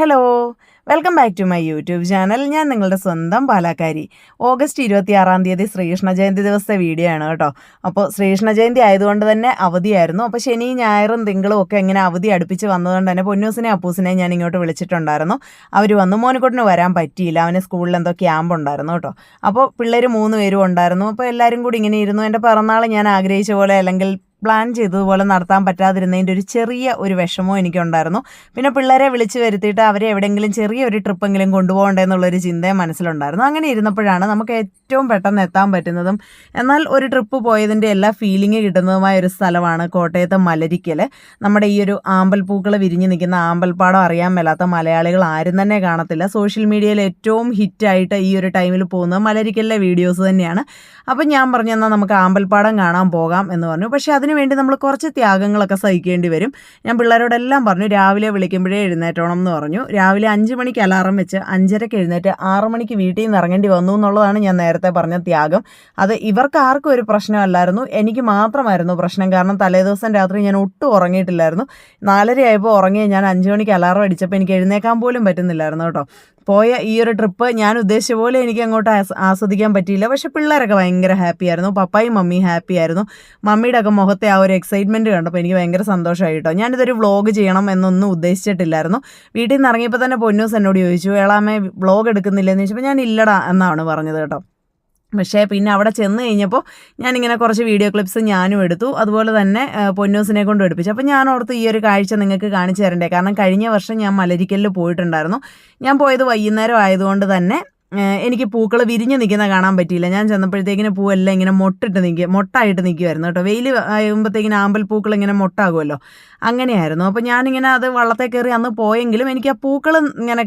Hello welcome back to my YouTube channel ഞാൻ നിങ്ങളുടെ സ്വന്തം പാലാക്കാരി. ഓഗസ്റ്റ് ഇരുപത്തി ആറാം തീയതി ശ്രീകൃഷ്ണ ജയന്തി ദിവസത്തെ വീഡിയോ ആണ് കേട്ടോ. അപ്പോൾ ശ്രീകൃഷ്ണ ജയന്തി ആയതുകൊണ്ട് തന്നെ അവധിയായിരുന്നു. അപ്പോൾ ശനി ഞായറും തിങ്കളും ഒക്കെ ഇങ്ങനെ അവധി അടുപ്പിച്ച് വന്നതുകൊണ്ട് തന്നെ പൊന്നൂസിനെ അപ്പൂസിനെ ഞാൻ ഇങ്ങോട്ട് വിളിച്ചിട്ടുണ്ടായിരുന്നു. അവർ വന്നു. മോനിക്കോട്ടിന് വരാൻ പറ്റിയില്ല. അവന് സ്കൂളിൽ എന്തോ ക്യാമ്പ് ഉണ്ടായിരുന്നു കേട്ടോ. അപ്പോൾ പിള്ളേർ മൂന്ന് പേരും ഉണ്ടായിരുന്നു. അപ്പോൾ എല്ലാവരും കൂടി ഇങ്ങനെ ഇരുന്നു. എന്റെ പിറന്നാൾ ഞാൻ ആഗ്രഹിച്ച പോലെ അല്ലെങ്കിൽ പ്ലാൻ ചെയ്തതുപോലെ നടത്താൻ പറ്റാതിരുന്നതിന്റെ ഒരു ചെറിയ ഒരു വിഷമവും എനിക്കുണ്ടായിരുന്നു. പിന്നെ പിള്ളേരെ വിളിച്ച് വരുത്തിയിട്ട് അവരെ എവിടെയെങ്കിലും ചെറിയൊരു ട്രിപ്പെങ്കിലും കൊണ്ടുപോകണ്ടേ എന്നുള്ളൊരു ചിന്തയും മനസ്സിലുണ്ടായിരുന്നു. അങ്ങനെ ഇരുന്നപ്പോഴാണ് നമുക്ക് ഏറ്റവും പെട്ടെന്ന് എത്താൻ പറ്റുന്നതും എന്നാൽ ഒരു ട്രിപ്പ് പോയതിന്റെ എല്ലാ ഫീലിംഗ് കിട്ടുന്നതുമായ ഒരു സ്ഥലമാണ് കോട്ടയത്തെ മലരിക്കൽ നമ്മുടെ ഈ ഒരു ആമ്പൽപ്പൂക്കൾ വിരിഞ്ഞ് നിൽക്കുന്ന ആമ്പൽപ്പാടം അറിയാൻ മേലാത്ത മലയാളികൾ ആരും തന്നെ കാണത്തില്ല. സോഷ്യൽ മീഡിയയിൽ ഏറ്റവും ഹിറ്റായിട്ട് ഈ ഒരു ടൈമിൽ പോകുന്നത് മലരിക്കലിലെ വീഡിയോസ് തന്നെയാണ്. അപ്പം ഞാൻ പറഞ്ഞു എന്നാൽ നമുക്ക് ആമ്പൽപ്പാടം കാണാൻ പോകാം എന്ന് പറഞ്ഞു. പക്ഷേ അതിന് വേണ്ടി നമ്മൾ കുറച്ച് ത്യാഗങ്ങളൊക്കെ സഹിക്കേണ്ടി വരും. ഞാൻ പിള്ളേരോടെല്ലാം പറഞ്ഞു രാവിലെ വിളിക്കുമ്പോഴേ എഴുന്നേറ്റോണം എന്ന് പറഞ്ഞു. രാവിലെ അഞ്ച് മണിക്ക് അലാറം വെച്ച് അഞ്ചരയ്ക്ക് എഴുന്നേറ്റ് ആറ് മണിക്ക് വീട്ടിൽ നിന്ന് ഇറങ്ങേണ്ടി വന്നു എന്നുള്ളതാണ് ഞാൻ നേരത്തെ പറഞ്ഞ ത്യാഗം. അത് ഇവർക്ക് ആർക്കും ഒരു പ്രശ്നമല്ലായിരുന്നു. എനിക്ക് മാത്രമായിരുന്നു പ്രശ്നം. കാരണം തലേദിവസം രാത്രി ഞാൻ ഒട്ടും ഉറങ്ങിയിട്ടില്ലായിരുന്നു. നാലരയായപ്പോൾ ഉറങ്ങി ഞാൻ അഞ്ച് മണിക്ക് അലാറം അടിച്ചപ്പോൾ എനിക്ക് എഴുന്നേക്കാൻ പോലും പറ്റുന്നില്ലായിരുന്നു കേട്ടോ. പോയ ഈ ഒരു ട്രിപ്പ് ഞാൻ ഉദ്ദേശിച്ച പോലെ എനിക്ക് അങ്ങോട്ട് ആസ്വദിക്കാൻ പറ്റിയില്ല. പക്ഷെ പിള്ളേരൊക്കെ ഭയങ്കര ഹാപ്പി ആയിരുന്നു പപ്പായും മമ്മിയും ഹാപ്പി ആയിരുന്നു മമ്മിയുടെ ഒക്കെ മുഖത്തെ ആ ഒരു എക്സൈറ്റ്മെന്റ് കണ്ടപ്പോൾ എനിക്ക് ഭയങ്കര സന്തോഷമായി കേട്ടോ. ഞാനിതൊരു വ്ളോഗ് ചെയ്യണം എന്നൊന്നും ഉദ്ദേശിച്ചിട്ടില്ലായിരുന്നു. വീട്ടിൽ നിന്ന് ഇറങ്ങിയപ്പോൾ തന്നെ പൊന്നൂസ് എന്നോട് ചോദിച്ചു ഏളാമേ വ്ളോഗ് എടുക്കുന്നില്ലെന്ന് ചോദിച്ചപ്പോൾ ഞാൻ ഇല്ലടാ എന്നാണ് പറഞ്ഞത് കേട്ടോ. പക്ഷേ പിന്നെ അവിടെ ചെന്ന് കഴിഞ്ഞപ്പോൾ ഞാനിങ്ങനെ കുറച്ച് വീഡിയോ ക്ലിപ്സ് ഞാനും എടുത്തു. അതുപോലെ തന്നെ പൊന്നൂസിനെ കൊണ്ട് എടുപ്പിച്ചു. അപ്പോൾ ഞാൻ ഓർത്ത് ഈ ഒരു കാഴ്ച നിങ്ങൾക്ക് കാണിച്ചു തരണ്ടേ. കാരണം കഴിഞ്ഞ വർഷം ഞാൻ മലരിക്കലിൽ പോയിട്ടുണ്ടായിരുന്നു. ഞാൻ പോയത് വൈകുന്നേരം ആയതുകൊണ്ട് തന്നെ എനിക്ക് പൂക്കൾ വിരിഞ്ഞ് നിൽക്കുന്ന കാണാൻ പറ്റിയില്ല. ഞാൻ ചെന്നപ്പോഴത്തേക്കിന് പൂവെല്ലാം ഇങ്ങനെ മൊട്ടിട്ട് നിൽക്കുക മൊട്ടായിട്ട് നിൽക്കുമായിരുന്നു കേട്ടോ. വെയിൽ ആകുമ്പോഴത്തേക്കിന് ആമ്പൽ പൂക്കൾ ഇങ്ങനെ മൊട്ടാകുമല്ലോ. അങ്ങനെയായിരുന്നു. അപ്പോൾ ഞാനിങ്ങനെ അത് വള്ളത്തെ കയറി അന്ന് പോയെങ്കിലും എനിക്ക് ആ പൂക്കൾ ഇങ്ങനെ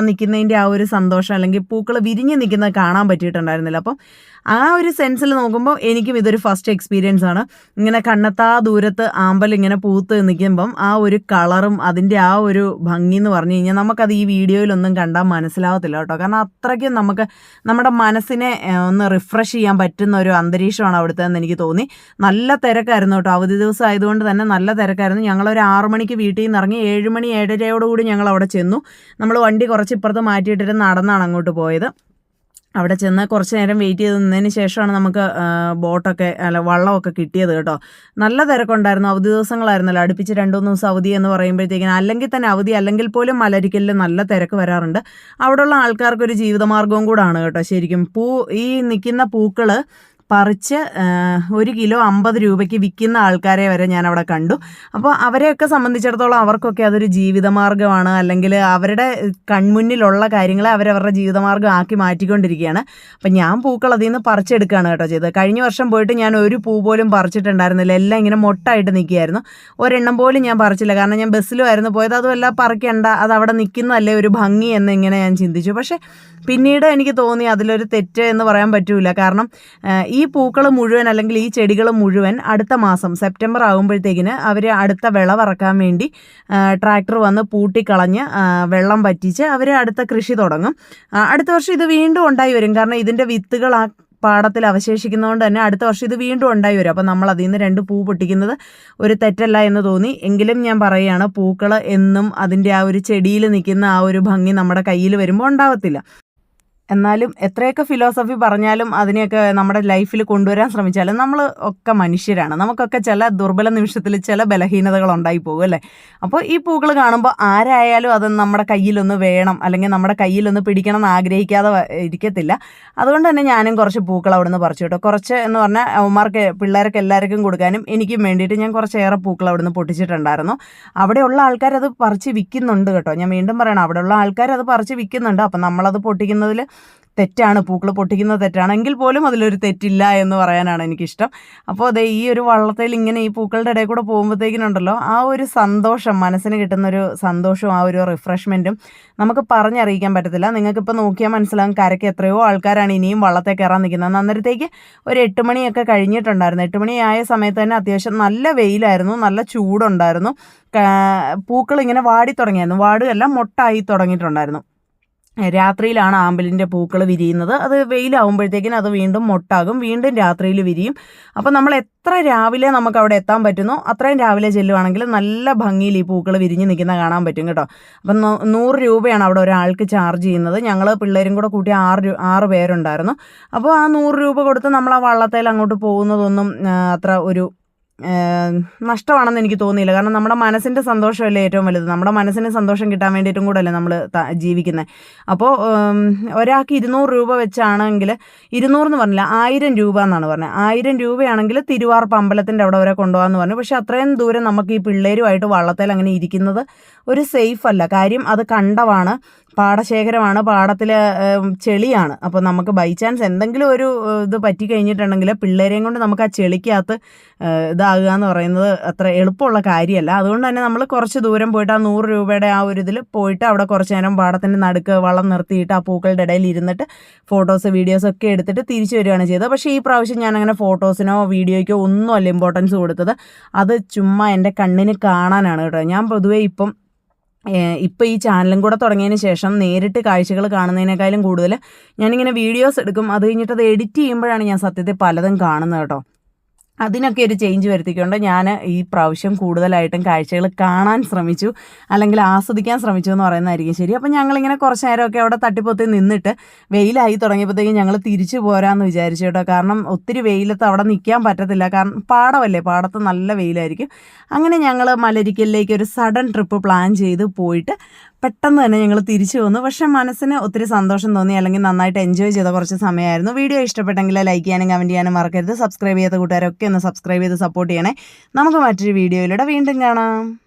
നിൽക്കുന്നതിന്റെ ആ ഒരു സന്തോഷം അല്ലെങ്കിൽ പൂക്കൾ വിരിഞ്ഞ് നിൽക്കുന്നത് കാണാൻ പറ്റിയിട്ടുണ്ടായിരുന്നില്ല. അപ്പം ആ ഒരു സെൻസിൽ നോക്കുമ്പോൾ എനിക്കും ഇതൊരു ഫസ്റ്റ് എക്സ്പീരിയൻസ് ആണ്. ഇങ്ങനെ കണ്ണത്താ ദൂരത്ത് ആമ്പൽ ഇങ്ങനെ പൂത്ത് നിൽക്കുമ്പം ആ ഒരു കളറും അതിന്റെ ആ ഒരു ഭംഗി എന്ന് പറഞ്ഞു കഴിഞ്ഞാൽ നമുക്കത് ഈ വീഡിയോയിലൊന്നും കണ്ടാൽ മനസ്സിലാവത്തില്ല കേട്ടോ. കാരണം അത്രയ്ക്കും നമുക്ക് നമ്മുടെ മനസ്സിനെ ഒന്ന് റിഫ്രഷ് ചെയ്യാൻ പറ്റുന്ന ഒരു അന്തരീക്ഷമാണ് അവിടുത്തെ എന്ന് എനിക്ക് തോന്നി. നല്ല തിരക്കായിരുന്നു കേട്ടോ. അവധി ദിവസം ആയതുകൊണ്ട് തന്നെ നല്ല തിരക്കായിരുന്നു. ഞങ്ങളൊരു ആറു മണിക്ക് വീട്ടിൽ നിന്ന് ഇറങ്ങി ഏഴ് മണി ഏഴരയോടുകൂടി ഞങ്ങൾ അവിടെ ചെന്നു. നമ്മൾ വണ്ടി കുറച്ച് ഇപ്പുറത്ത് മാറ്റിയിട്ടിട്ട് നടന്നാണ് അങ്ങോട്ട് പോയത്. അവിടെ ചെന്ന് കുറച്ച് നേരം വെയിറ്റ് ചെയ്ത് നിന്നതിന് ശേഷമാണ് നമുക്ക് ബോട്ടൊക്കെ അല്ല വള്ളമൊക്കെ കിട്ടിയത് കേട്ടോ. നല്ല തിരക്കുണ്ടായിരുന്നു. അവധി ദിവസങ്ങളായിരുന്നല്ലോ. അടുപ്പിച്ച് രണ്ടു മൂന്ന് ദിവസം അവധി എന്ന് പറയുമ്പോഴത്തേക്കിനും അല്ലെങ്കിൽ തന്നെ അവധി അല്ലെങ്കിൽ പോലും മലരിക്കലിൽ നല്ല തിരക്ക് വരാറുണ്ട്. അവിടെയുള്ള ആൾക്കാർക്കൊരു ജീവിതമാർഗവും കൂടാണ് കേട്ടോ. ശരിക്കും പൂ ഈ നിൽക്കുന്ന പൂക്കൾ പറിച്ച് ഒരു കിലോ അമ്പത് രൂപയ്ക്ക് വിൽക്കുന്ന ആൾക്കാരെ വരെ ഞാൻ അവിടെ കണ്ടു. അപ്പോൾ അവരെയൊക്കെ സംബന്ധിച്ചിടത്തോളം അവർക്കൊക്കെ അതൊരു ജീവിതമാർഗമാണ് അല്ലെങ്കിൽ അവരുടെ കൺമുന്നിലുള്ള കാര്യങ്ങളെ അവരവരുടെ ജീവിതമാർഗം ആക്കി മാറ്റിക്കൊണ്ടിരിക്കുകയാണ്. അപ്പം ഞാൻ പൂക്കൾ അതിൽ നിന്ന് പറിച്ചെടുക്കുകയാണ് കേട്ടോ ചെയ്തത്. കഴിഞ്ഞ വർഷം പോയിട്ട് ഞാൻ ഒരു പൂ പോലും പറിച്ചിട്ടുണ്ടായിരുന്നില്ല. എല്ലാം ഇങ്ങനെ മൊട്ടായിട്ട് നിൽക്കുകയായിരുന്നു. ഒരെണ്ണം പോലും ഞാൻ പറിച്ചില്ല. കാരണം ഞാൻ ബസ്സിലുമായിരുന്നു പോയത്. അതുമല്ല പറിക്കേണ്ട അത് അവിടെ നിൽക്കുന്നതല്ലേ ഒരു ഭംഗി എന്നിങ്ങനെ ഞാൻ ചിന്തിച്ചു. പക്ഷേ പിന്നീട് എനിക്ക് തോന്നി അതിലൊരു തെറ്റ് എന്ന് പറയാൻ പറ്റൂല. കാരണം ഈ പൂക്കൾ മുഴുവൻ അല്ലെങ്കിൽ ഈ ചെടികൾ മുഴുവൻ അടുത്ത മാസം സെപ്റ്റംബർ ആകുമ്പോഴത്തേക്കിന് അവർ അടുത്ത വിളവിറക്കാൻ വേണ്ടി ട്രാക്ടർ വന്ന് പൂട്ടിക്കളഞ്ഞ് വെള്ളം പറ്റിച്ച് അവർ അടുത്ത കൃഷി തുടങ്ങും. അടുത്ത വർഷം ഇത് വീണ്ടും ഉണ്ടായി വരും. കാരണം ഇതിന്റെ വിത്തുകൾ ആ പാടത്തിൽ അവശേഷിക്കുന്നതുകൊണ്ട് തന്നെ അടുത്ത വർഷം ഇത് വീണ്ടും ഉണ്ടായി വരും. അപ്പം നമ്മൾ അതിൽ നിന്ന് രണ്ട് പൂ പൊട്ടിക്കുന്നത് ഒരു തെറ്റല്ല എന്ന് തോന്നി. എങ്കിലും ഞാൻ പറയുകയാണ് പൂക്കൾ എന്നും അതിന്റെ ആ ഒരു ചെടിയിൽ നിൽക്കുന്ന ആ ഒരു ഭംഗി നമ്മുടെ കയ്യിൽ വരുമ്പോൾ ഉണ്ടാവത്തില്ല. എന്നാലും എത്രയൊക്കെ ഫിലോസഫി പറഞ്ഞാലും അതിനെയൊക്കെ നമ്മുടെ ലൈഫിൽ കൊണ്ടുവരാൻ ശ്രമിച്ചാലും നമ്മൾ ഒക്കെ മനുഷ്യരാണ്. നമുക്കൊക്കെ ചില ദുർബല നിമിഷത്തിൽ ചില ബലഹീനതകൾ ഉണ്ടായി പോകും അല്ലേ? അപ്പോൾ ഈ പൂക്കൾ കാണുമ്പോൾ ആരായാലും അത് നമ്മുടെ കയ്യിലൊന്ന് വേണം അല്ലെങ്കിൽ നമ്മുടെ കയ്യിലൊന്ന് പിടിക്കണം എന്ന് ആഗ്രഹിക്കാതെ ഇരിക്കത്തില്ല. അതുകൊണ്ട് തന്നെ ഞാനും കുറച്ച് പൂക്കൾ അവിടെ നിന്ന് പറിച്ചു കേട്ടോ കുറച്ച് എന്ന് പറഞ്ഞാൽ അവന്മാർക്ക് പിള്ളേർക്ക് എല്ലാവർക്കും കൊടുക്കാനും എനിക്കും വേണ്ടിയിട്ട് ഞാൻ കുറച്ചേറെ പൂക്കൾ അവിടെ നിന്ന് പൊട്ടിച്ചിട്ടുണ്ടായിരുന്നു. അവിടെയുള്ള ആൾക്കാർ അത് പറിച്ച് വിൽക്കുന്നുണ്ട് കേട്ടോ. ഞാൻ വീണ്ടും പറയണം അവിടെയുള്ള ആൾക്കാർ അത് പറിച്ച് വിൽക്കുന്നുണ്ട്. അപ്പം നമ്മളത് പൊട്ടിക്കുന്നതിൽ തെറ്റാണ് പൂക്കൾ പൊട്ടിക്കുന്നത് തെറ്റാണ്. എങ്കിൽ പോലും അതിലൊരു തെറ്റില്ല എന്ന് പറയാനാണ് എനിക്കിഷ്ടം. അപ്പോൾ അതെ ഈ ഒരു വള്ളത്തിൽ ഇങ്ങനെ ഈ പൂക്കളുടെ ഇടയിൽ കൂടെ പോകുമ്പോഴത്തേക്കിനുണ്ടല്ലോ ആ ഒരു സന്തോഷം മനസ്സിന് കിട്ടുന്ന ഒരു സന്തോഷവും ആ ഒരു റിഫ്രഷ്മെന്റും നമുക്ക് പറഞ്ഞറിയിക്കാൻ പറ്റത്തില്ല. നിങ്ങൾക്കിപ്പോൾ നോക്കിയാൽ മനസ്സിലാകും കരയ്ക്ക് എത്രയോ ആൾക്കാരാണ് ഇനിയും വള്ളത്തെ കയറാൻ നിൽക്കുന്നത്. അന്നേരത്തേക്ക് ഒരു എട്ട് മണിയൊക്കെ കഴിഞ്ഞിട്ടുണ്ടായിരുന്നു. എട്ട് മണിയായ സമയത്ത് തന്നെ അത്യാവശ്യം നല്ല വെയിലായിരുന്നു നല്ല ചൂടുണ്ടായിരുന്നു. പൂക്കൾ ഇങ്ങനെ വാടി തുടങ്ങിയായിരുന്നു. വാടുകയെല്ലാം മൊട്ടായി തുടങ്ങിയിട്ടുണ്ടായിരുന്നു. രാത്രിയിലാണ് ആമ്പലിന്റെ പൂക്കൾ വിരിയുന്നത്. അത് വെയിലാവുമ്പോഴത്തേക്കിനും അത് വീണ്ടും മൊട്ടാകും. വീണ്ടും രാത്രിയിൽ വിരിയും. അപ്പോൾ നമ്മൾ എത്ര രാവിലെ നമുക്ക് അവിടെ എത്താൻ പറ്റുന്നോ അത്രയും രാവിലെ ചെല്ലുവാണെങ്കിൽ നല്ല ഭംഗിയിൽ ഈ പൂക്കൾ വിരിഞ്ഞ് നിൽക്കുന്ന കാണാൻ പറ്റും കേട്ടോ. അപ്പം നൂറ് രൂപയാണ് അവിടെ ഒരാൾക്ക് ചാർജ് ചെയ്യുന്നത്. ഞങ്ങൾ പിള്ളേരും കൂടെ കൂട്ടി ആറ് ആറ് പേരുണ്ടായിരുന്നു. അപ്പോൾ ആ നൂറ് രൂപ കൊടുത്ത് നമ്മൾ ആ വള്ളത്തേൽ അങ്ങോട്ട് പോകുന്നതൊന്നും അത്ര ഒരു നഷ്ടമാണെന്ന് എനിക്ക് തോന്നിയില്ല. കാരണം നമ്മുടെ മനസ്സിന്റെ സന്തോഷമല്ലേ ഏറ്റവും വലുത്? നമ്മുടെ മനസ്സിന് സന്തോഷം കിട്ടാൻ വേണ്ടിയിട്ടും കൂടെയല്ലേ നമ്മൾ ജീവിക്കുന്നത് അപ്പോൾ ഒരാൾക്ക് ഇരുന്നൂറ് രൂപ വെച്ചാണെങ്കിൽ ഇരുന്നൂറെന്ന് പറഞ്ഞില്ല ആയിരം രൂപ എന്നാണ് പറഞ്ഞത് ആയിരം രൂപയാണെങ്കിൽ തിരുവാർപ്പ് അമ്പലത്തിന്റെ അവിടെ വരെ കൊണ്ടുപോകാമെന്ന് പറഞ്ഞു. പക്ഷേ അത്രയും ദൂരം നമുക്ക് ഈ പിള്ളേരുമായിട്ട് വള്ളത്തിൽ അങ്ങനെ ഇരിക്കുന്നത് ഒരു സേഫ് അല്ല. കാര്യം അത് കണ്ടവാണ് പാടശേഖരമാണ് പാടത്തിലെ ചെളിയാണ്. അപ്പോൾ നമുക്ക് ബൈ ചാൻസ് എന്തെങ്കിലും ഒരു ഇത് പറ്റി കഴിഞ്ഞിട്ടുണ്ടെങ്കിൽ പിള്ളേരെയും കൊണ്ട് നമുക്ക് ആ ചെളിക്കകത്ത് ഇതാകുക എന്ന് പറയുന്നത് അത്ര എളുപ്പമുള്ള കാര്യമല്ല. അതുകൊണ്ട് തന്നെ നമ്മൾ കുറച്ച് ദൂരം പോയിട്ട് ആ നൂറ് രൂപയുടെ ആ ഒരു ഇതിൽ പോയിട്ട് അവിടെ കുറച്ച് നേരം പാടത്തിന്റെ നടുക്ക് വളം നിർത്തിയിട്ട് ആ പൂക്കളുടെ ഇടയിൽ ഇരുന്നിട്ട് ഫോട്ടോസ് വീഡിയോസ് ഒക്കെ എടുത്തിട്ട് തിരിച്ചു വരികയാണ് ചെയ്തത്. പക്ഷേ ഈ പ്രാവശ്യം ഞാൻ അങ്ങനെ ഫോട്ടോസിനോ വീഡിയോയ്ക്കോ ഒന്നും അല്ല ഇമ്പോർട്ടൻസ് കൊടുത്തത്. അത് ചുമ്മാ എന്റെ കണ്ണിന് കാണാനാണ് കേട്ടോ. ഞാൻ പൊതുവേ ഇപ്പം ഇപ്പോൾ ഈ ചാനലും കൂടെ തുടങ്ങിയതിന് ശേഷം നേരിട്ട് കാഴ്ചകൾ കാണുന്നതിനേക്കാളും കൂടുതൽ ഞാനിങ്ങനെ വീഡിയോസ് എടുക്കും. അത് കഴിഞ്ഞിട്ട് അത് എഡിറ്റ് ചെയ്യുമ്പോഴാണ് ഞാൻ സത്യത്തിൽ പലതും കാണുന്നത് കേട്ടോ. അതിനൊക്കെ ഒരു ചേഞ്ച് വരുത്തിക്കൊണ്ട് ഞാൻ ഈ പ്രാവശ്യം കൂടുതലായിട്ടും കാഴ്ചകൾ കാണാൻ ശ്രമിച്ചു. അല്ലെങ്കിൽ ആസ്വദിക്കാൻ ശ്രമിച്ചു എന്ന് പറയുന്നതായിരിക്കും ശരി. അപ്പം ഞങ്ങളിങ്ങനെ കുറച്ച് നേരമൊക്കെ അവിടെ തട്ടിപ്പൊത്തി നിന്നിട്ട് വെയിലായി തുടങ്ങിയപ്പോഴത്തേക്കും ഞങ്ങൾ തിരിച്ചു പോരാമെന്ന് വിചാരിച്ചു കേട്ടോ. കാരണം ഒത്തിരി വെയിലത്ത് അവിടെ നിൽക്കാൻ പറ്റത്തില്ല. കാരണം പാടമല്ലേ? പാടത്ത് നല്ല വെയിലായിരിക്കും. അങ്ങനെ ഞങ്ങൾ മലരിക്കലിലേക്ക് ഒരു സഡൻ ട്രിപ്പ് പ്ലാൻ ചെയ്ത് പോയിട്ട് പെട്ടെന്ന് തന്നെ ഞങ്ങൾ തിരിച്ചു വന്നു. പക്ഷെ മനസ്സിന് ഒത്തിരി സന്തോഷം തോന്നി അല്ലെങ്കിൽ നന്നായിട്ട് എൻജോയ് ചെയ്ത കുറച്ച് സമയമായിരുന്നു. വീഡിയോ ഇഷ്ടപ്പെട്ടെങ്കിൽ ലൈക്ക് ചെയ്യാനും കമന്റ് ചെയ്യാനും മറക്കരുത്. സബ്സ്ക്രൈബ് ചെയ്ത കൂട്ടുകാരൊക്കെ ഒന്ന് സബ്സ്ക്രൈബ് ചെയ്ത് സപ്പോർട്ട് ചെയ്യണേ. നമുക്ക് മറ്റൊരു വീഡിയോയിലൂടെ വീണ്ടും കാണാം.